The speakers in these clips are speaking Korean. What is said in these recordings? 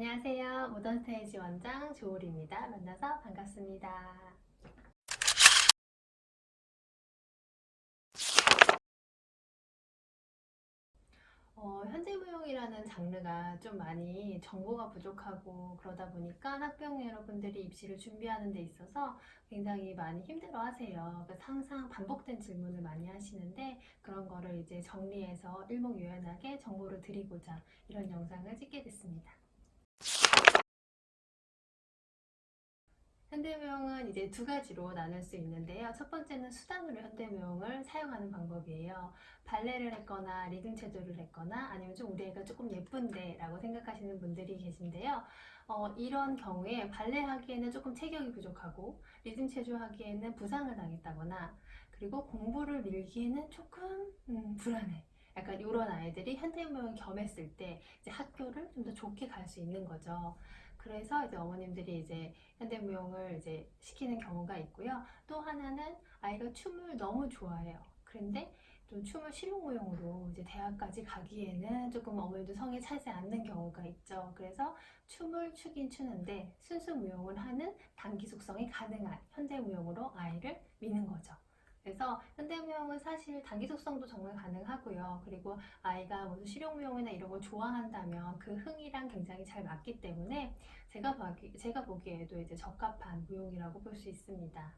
안녕하세요. 모던 스테이지 원장 조울입니다. 만나서 반갑습니다. 어, 현대무용이라는 장르가 좀 많이 정보가 부족하고 그러다 보니까 학부형 여러분들이 입시를 준비하는 데 있어서 굉장히 많이 힘들어 하세요. 항상 반복된 질문을 많이 하시는데 그런 거를 이제 정리해서 일목요연하게 정보를 드리고자 이런 영상을 찍게 됐습니다. 현대무용은 이제 두 가지로 나눌 수 있는데요. 첫 번째는 수단으로 현대무용을 사용하는 방법이에요. 발레를 했거나 리듬 체조를 했거나 아니면 좀 우리 애가 조금 예쁜데 라고 생각하시는 분들이 계신데요. 어, 이런 경우에 발레 하기에는 조금 체격이 부족하고 리듬 체조 하기에는 부상을 당했다거나 그리고 공부를 밀기에는 조금 음, 불안해. 약간 이런 아이들이 현대무용 겸했을 때 이제 학교를 좀 더 좋게 갈 수 있는 거죠. 그래서 이제 어머님들이 이제 현대무용을 이제 시키는 경우가 있고요. 또 하나는 아이가 춤을 너무 좋아해요. 그런데 좀 춤을 실용무용으로 이제 대학까지 가기에는 조금 어머니도 성에 차지 않는 경우가 있죠. 그래서 춤을 추긴 추는데 순수 무용을 하는 단기 숙성이 가능한 현대무용으로 아이를 미는 거죠. 그래서 현대무용은 사실 단기 숙성도 정말 가능하고요. 그리고 아이가 무슨 실용무용이나 이런 걸 좋아한다면 그 흥이랑 굉장히 잘 맞기 때문에 제가 보기, 제가 보기에도 이제 적합한 무용이라고 볼 수 있습니다.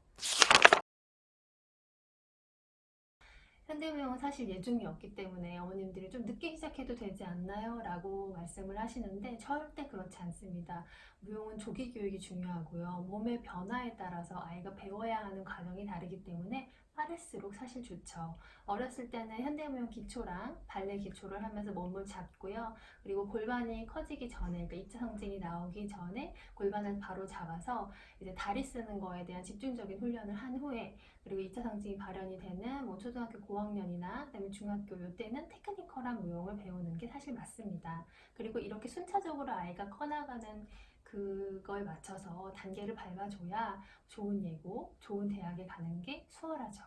현대무용은 사실 예중이 없기 때문에 어머님들이 좀 늦게 시작해도 되지 않나요? 라고 말씀을 하시는데 절대 그렇지 않습니다. 무용은 조기 교육이 중요하고요. 몸의 변화에 따라서 아이가 배워야 하는 과정이 다르기 때문에 빠를수록 사실 좋죠. 어렸을 때는 현대무용 기초랑 발레 기초를 하면서 몸을 잡고요. 그리고 골반이 커지기 전에, 그러니까 2차 성징이 나오기 전에 골반을 바로 잡아서 이제 다리 쓰는 거에 대한 집중적인 훈련을 한 후에 그리고 2차 상징이 발현이 되는 뭐 초등학교 고학년이나 그다음에 중학교 이때는 테크니컬한 무용을 배우는 게 사실 맞습니다. 그리고 이렇게 순차적으로 아이가 커나가는 그걸 맞춰서 단계를 밟아줘야 좋은 예고, 좋은 대학에 가는 게 수월하죠.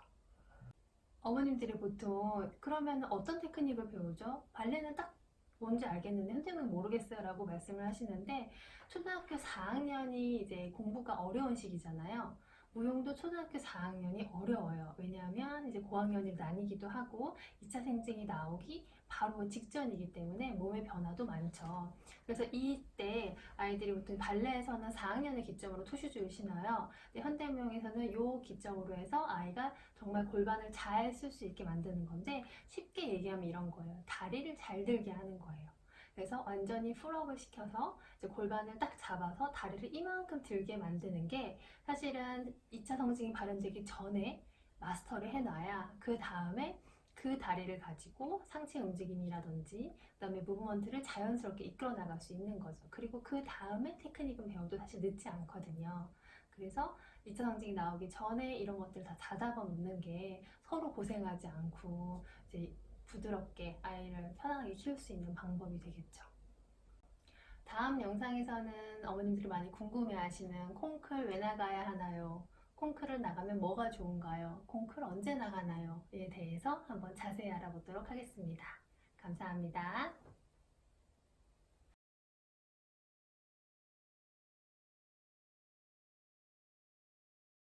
어머님들이 보통 그러면 어떤 테크닉을 배우죠? 발레는 딱 뭔지 알겠는데 현대는 모르겠어요 라고 말씀을 하시는데 초등학교 4학년이 이제 공부가 어려운 시기잖아요. 무용도 초등학교 4학년이 어려워요. 왜냐하면 이제 고학년이 나뉘기도 하고 2차 생증이 나오기 바로 직전이기 때문에 몸의 변화도 많죠. 그래서 이때 아이들이 보통 발레에서는 4학년을 기점으로 토슈즈를 신어요. 현대무용에서는 요 기점으로 해서 아이가 정말 골반을 잘 쓸 수 있게 만드는 건데 쉽게 얘기하면 이런 거예요. 다리를 잘 들게 하는 거예요. 그래서 완전히 풀업을 시켜서 골반을 딱 잡아서 다리를 이만큼 들게 만드는 게 사실은 2차 성징이 발현되기 전에 마스터를 해놔야 그 다음에 그 다리를 가지고 상체 움직임이라든지 그다음에 무브먼트를 자연스럽게 이끌어 나갈 수 있는 거죠. 그리고 그 다음에 테크닉은 배워도 사실 늦지 않거든요. 그래서 2차 상징이 나오기 전에 이런 것들을 다 다잡아 놓는 게 서로 고생하지 않고 이제 부드럽게 아이를 편안하게 키울 수 있는 방법이 되겠죠. 다음 영상에서는 어머님들이 많이 궁금해 하시는 콩클 왜 나가야 하나요? 콩클을 나가면 뭐가 좋은가요? 콩클 언제 나가나요? 에 대해서 한번 자세히 알아보도록 하겠습니다. 감사합니다.